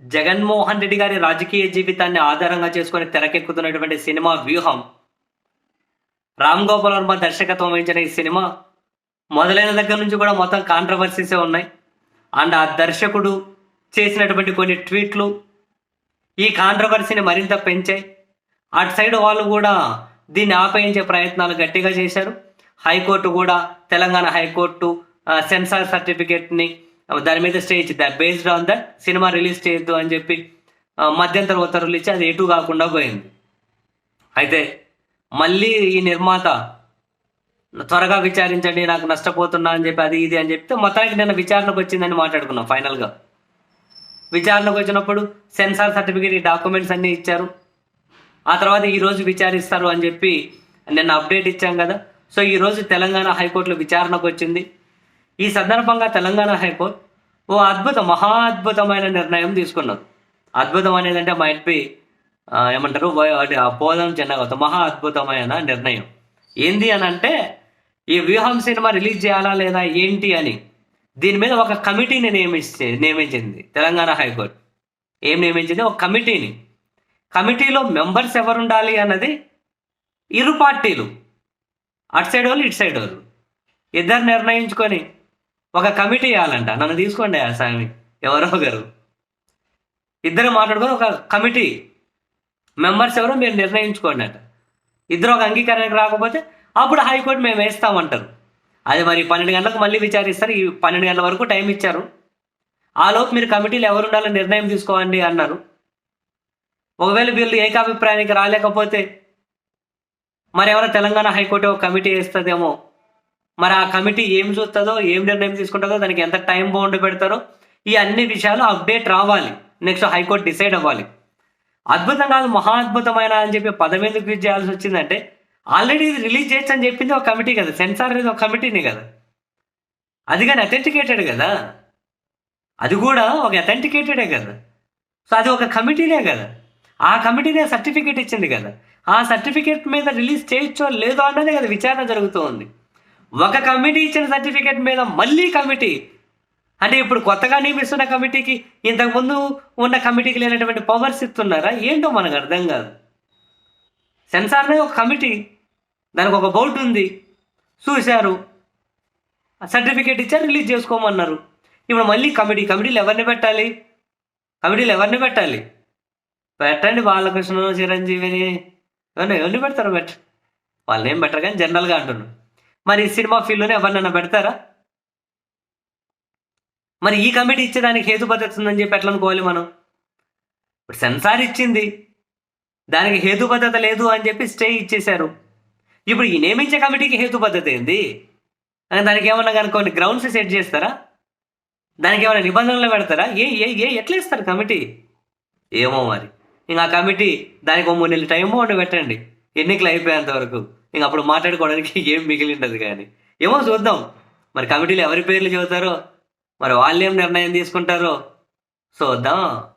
జగన్మోహన్ రెడ్డి గారి రాజకీయ జీవితాన్ని ఆధారంగా చేసుకుని తెరకెక్కుతున్నటువంటి సినిమా వ్యూహం. రామ్ గోపాల్ వర్మ దర్శకత్వం వహించిన ఈ సినిమా మొదలైన దగ్గర నుంచి కూడా మొత్తం కాంట్రవర్సీసే ఉన్నాయి. అండ్ ఆ దర్శకుడు చేసినటువంటి కొన్ని ట్వీట్లు ఈ కాంట్రవర్సీని మరింత పెంచాయి. అటు సైడ్ వాళ్ళు కూడా దీన్ని ఆపేయించే ప్రయత్నాలు గట్టిగా చేశారు. హైకోర్టు కూడా తెలంగాణ హైకోర్టు సెన్సార్ సర్టిఫికేట్ని దాని మీద స్టే ఇచ్చింది based on that cinema release చేయొద్దు అని చెప్పి మధ్యంతర ఉత్తర్వులు ఇచ్చి అది ఎటు కాకుండా పోయింది. అయితే మళ్ళీ ఈ నిర్మాత త్వరగా విచారించండి నాకు నష్టపోతున్నా అని చెప్పి అది ఇది అని చెప్తే మొత్తానికి నిన్న విచారణకు వచ్చిందని మాట్లాడుకున్నాం ఫైనల్గా. విచారణకు వచ్చినప్పుడు సెన్సార్ సర్టిఫికేట్ డాక్యుమెంట్స్ అన్నీ ఇచ్చారు. ఆ తర్వాత ఈరోజు విచారిస్తారు అని చెప్పి నిన్న అప్డేట్ ఇచ్చాం కదా. సో ఈ రోజు తెలంగాణ హైకోర్టులో విచారణకు వచ్చింది. ఈ సందర్భంగా తెలంగాణ హైకోర్టు ఓ అద్భుత మహా అద్భుతమైన నిర్ణయం తీసుకున్నారు అద్భుతం అనేది అంటే మైట్ బి ఏమంటారు పోదం చిన్నగా మహా అద్భుతమైన నిర్ణయం. ఏంది అని అంటే ఈ వ్యూహం సినిమా రిలీజ్ చేయాలా లేదా ఏంటి అని. దీని మీద ఒక కమిటీని నియమించే నియమించింది తెలంగాణ హైకోర్టు. ఏం నియమించింది? ఒక కమిటీని. కమిటీలో మెంబర్స్ ఎవరు ఉండాలి అన్నది ఇరు పార్టీలు. అటు సైడ్ వాళ్ళు ఇటు సైడ్ వాళ్ళు. ఇద్దరు నిర్ణయించుకొని ఒక కమిటీ వేయాలంట. నన్ను తీసుకోండి ఆ స్వామి ఎవరో ఒకరు. ఇద్దరు మాట్లాడుకొని ఒక కమిటీ మెంబర్స్ ఎవరో మీరు నిర్ణయించుకోండి అంట. ఇద్దరు ఒక అంగీకారానికి రాకపోతే అప్పుడు హైకోర్టు మేము వేస్తామంటారు. అది మరి పన్నెండు గంటలకు మళ్ళీ విచారిస్తారు. ఈ పన్నెండు గంటల వరకు టైం ఇచ్చారు. ఆ లోపు మీరు కమిటీలు ఎవరు ఉండాలని నిర్ణయం తీసుకోండి అన్నారు. ఒకవేళ వీళ్ళు ఏకాభిప్రాయానికి రాలేకపోతే మరి ఎవరో తెలంగాణ హైకోర్టు ఒక కమిటీ వేస్తుందేమో. మరి ఆ కమిటీ ఏం చూస్తుందో ఏం నిర్ణయం తీసుకుంటుందో దానికి ఎంత టైం బౌండ్ పెడతారో ఈ అన్ని విషయాలు అప్డేట్ రావాలి. నెక్స్ట్ హైకోర్టు డిసైడ్ అవ్వాలి. అద్భుతం కాదు మహా అద్భుతమైన అని చెప్పి పదం ఎందుకు యూజ్ చేయాల్సి వచ్చిందంటే ఆల్రెడీ ఇది రిలీజ్ చేయొచ్చు అని చెప్పింది ఒక కమిటీ కదా సెన్సార్ అనేది ఒక కమిటీనే కదా. అది కానీ అథెంటికేటెడ్ కదా. అది కూడా ఒక అథెంటికేటెడే కదా. సో అది ఒక కమిటీనే కదా. ఆ కమిటీనే సర్టిఫికేట్ ఇచ్చింది కదా. ఆ సర్టిఫికేట్ మీద రిలీజ్ చేయొచ్చో లేదో అన్నదే కదా విచారణ జరుగుతూ ఉంది. ఒక కమిటీ ఇచ్చిన సర్టిఫికేట్ మీద మళ్ళీ కమిటీ. అంటే ఇప్పుడు కొత్తగా నియమిస్తున్న కమిటీకి ఇంతకుముందు ఉన్న కమిటీకి లేనటువంటి పవర్స్ ఇస్తున్నారా? ఏంటో మనకు అర్థం కాదు. సెన్సార్ అనేది ఒక కమిటీ దానికి ఒక బోర్డు ఉంది. చూశారు. సర్టిఫికేట్ ఇచ్చారు రిలీజ్ చేసుకోమన్నారు. ఇప్పుడు మళ్ళీ కమిటీ కమిటీలు ఎవరిని పెట్టాలి? కమిటీలు ఎవరిని పెట్టాలి? పెట్టండి బాలకృష్ణ చిరంజీవిని. ఎవరిని ఎవరిని పెడతారు పెట్ట వాళ్ళని ఏం పెట్టరు కానీ జనరల్గా అంటున్నాను మరి ఈ సినిమా ఫీల్డ్లోనే ఎవరినైనా పెడతారా? మరి ఈ కమిటీ ఇచ్చేదానికి హేతుబద్ధత ఉందని చెప్పి ఎట్లా అనుకోవాలి మనం? ఇప్పుడు సెన్సార్ ఇచ్చింది దానికి హేతుబద్ధత లేదు అని చెప్పి స్టే ఇచ్చేశారు. ఇప్పుడు ఈ నియమించే కమిటీకి హేతుబద్ధత ఏంది? దానికి ఏమన్నా కొన్ని గ్రౌండ్స్ సెట్ చేస్తారా? దానికి ఏమైనా నిబంధనలు పెడతారా? ఏ ఏ ఏ ఎట్లా ఇస్తారు కమిటీ? ఏమో మరి. ఇంకా ఆ కమిటీ దానికి మూడు నెలల టైం ఉండి పెట్టండి. ఎన్నికలు అయిపోయేంత వరకు. ఇంక అప్పుడు మాట్లాడుకోవడానికి ఏం మిగిలి ఉండదు కానీ. ఏమో చూద్దాం. మరి కమిటీలు ఎవరి పేర్లు చెబుతారో? మరి వాళ్ళు ఏం నిర్ణయం తీసుకుంటారో? చూద్దాం.